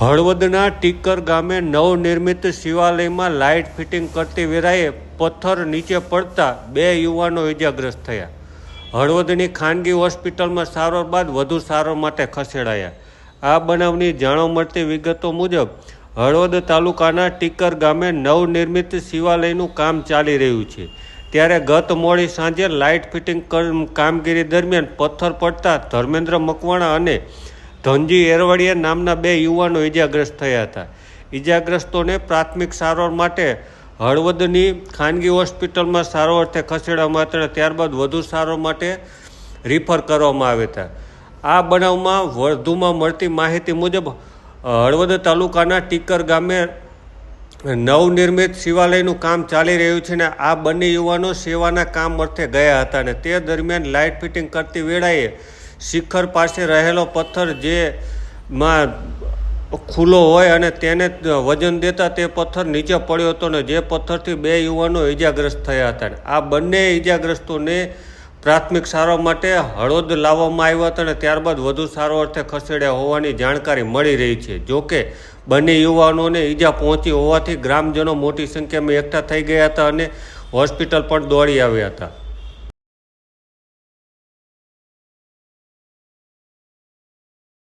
હળવદના ટીકર ગામે નવનિર્મિત શિવાલયમાં light fitting કરતી વેરાએ પથ્થર નીચે પડતા બે યુવાનો ઇજાગ્રસ્ત થયા. હળવદની ખાનગી હોસ્પિટલમાં સારવાર બાદ વધુ સારવાર માટે ખસેડાયા. આ બનાવની જાણવા મળતી વિગતો મુજબ, હળવદ તાલુકાના ટીકર ગામે નવનિર્મિત શિવાલયનું કામ ચાલી રહ્યું છે. ત્યારે ગત મોડી સાંજે લાઇટ ફિટિંગ કામગીરી દરમિયાન પથ્થર પડતા ધર્મેન્દ્ર મકવાણા અને ધનજી એરવાડિયા નામના બે યુવાનો ઇજાગ્રસ્ત થયા હતા. ઇજાગ્રસ્તોને પ્રાથમિક સારવાર માટે હળવદની ખાનગી હોસ્પિટલમાં સારવાર અર્થે ખસેડવામાં હતા ત્યારબાદ વધુ સારવાર માટે રિફર કરવામાં આવ્યા હતા. આ બનાવમાં વધુમાં મળતી માહિતી મુજબ હળવદ તાલુકાના ટીકર ગામે નવનિર્મિત શિવાલયનું કામ ચાલી રહ્યું છે ને આ બંને યુવાનો સેવાના કામ અર્થે ગયા હતા અને તે દરમિયાન લાઇટ ફિટિંગ કરતી વેળાએ શિખર પાસે રહેલો પથ્થર જે માં ખુલ્લો હોય અને તેને વજન દેતા તે પથ્થર નીચે પડ્યો હતો ને જે પથ્થરથી બે યુવાનો ઈજાગ્રસ્ત થયા હતા આ બંને ઈજાગ્રસ્તોને પ્રાથમિક સારવાર માટે હળવદ લાવવામાં આવ્યા હતા અને ત્યારબાદ વધુ સારો અર્થે ખસેડ્યા હોવાની જાણકારી મળી રહી છે. જોકે બંને યુવાનોને ઈજા પહોંચી હોવાથી ગ્રામજનો મોટી સંખ્યામાં એકઠા થઈ ગયા હતા અને હોસ્પિટલ પણ દોડી આવ્યા હતા.